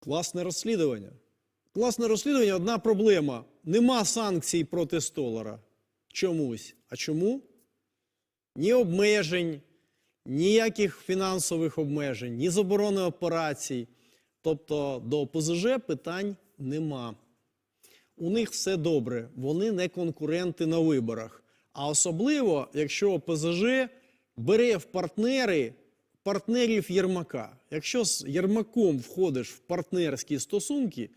Класне розслідування. Класне розслідування одна проблема. Нема санкцій проти столара. Чомусь. А чому? Ні обмежень, ніяких фінансових обмежень, ні заборони операцій. Тобто до ОПЗЖ питань нема. У них все добре, вони не конкуренти на виборах. А особливо, якщо ОПЗЖ бере в партнери партнерів Єрмака. Якщо з Єрмаком входиш в партнерські стосунки,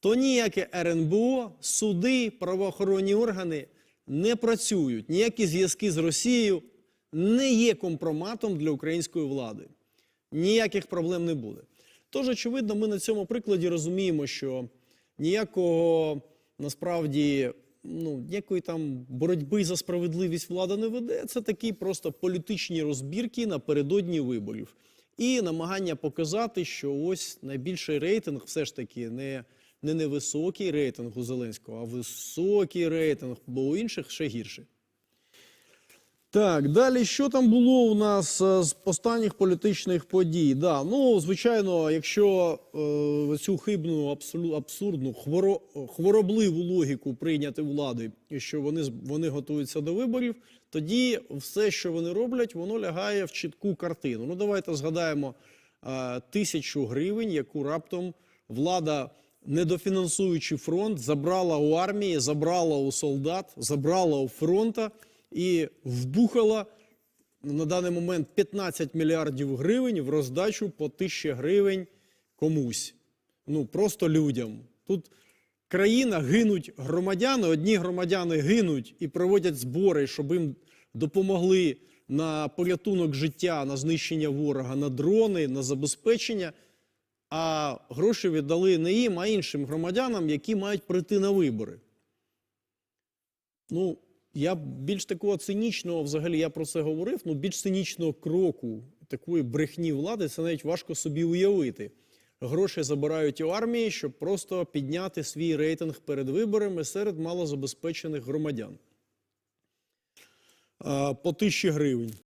то ніяке РНБО, суди, правоохоронні органи не працюють. Ніякі зв'язки з Росією не є компроматом для української влади. Ніяких проблем не буде. Тож, очевидно, ми на цьому прикладі розуміємо, що ніякого насправді ну, ніякої там боротьби за справедливість влада не веде. Це такі просто політичні розбірки напередодні виборів. І намагання показати, що ось найбільший рейтинг все ж таки не, не невисокий рейтинг у Зеленського, а високий рейтинг, бо у інших ще гірше. Так, далі що там було у нас е, з останніх політичних подій? Да, ну, звичайно, якщо е, цю хибну, абсолю, абсурдну, хворо, хворобливу логіку прийняти влади, і що вони, вони готуються до виборів, тоді все, що вони роблять, воно лягає в чітку картину. Ну, давайте згадаємо е, тисячу гривень, яку раптом влада, недофінансуючи фронт, забрала у армії, забрала у солдат, забрала у фронта і вбухала на даний момент 15 мільярдів гривень в роздачу по 1000 гривень комусь. Ну просто людям. Тут країна гинуть громадяни, одні громадяни гинуть і проводять збори, щоб їм допомогли на порятунок життя, на знищення ворога, на дрони, на забезпечення. А гроші віддали не їм, а іншим громадянам, які мають прийти на вибори. Ну, я більш такого цинічного, взагалі, я про це говорив, ну більш цинічного кроку такої брехні влади, це навіть важко собі уявити. Гроші забирають у армії, щоб просто підняти свій рейтинг перед виборами серед малозабезпечених громадян. По тисячі гривень.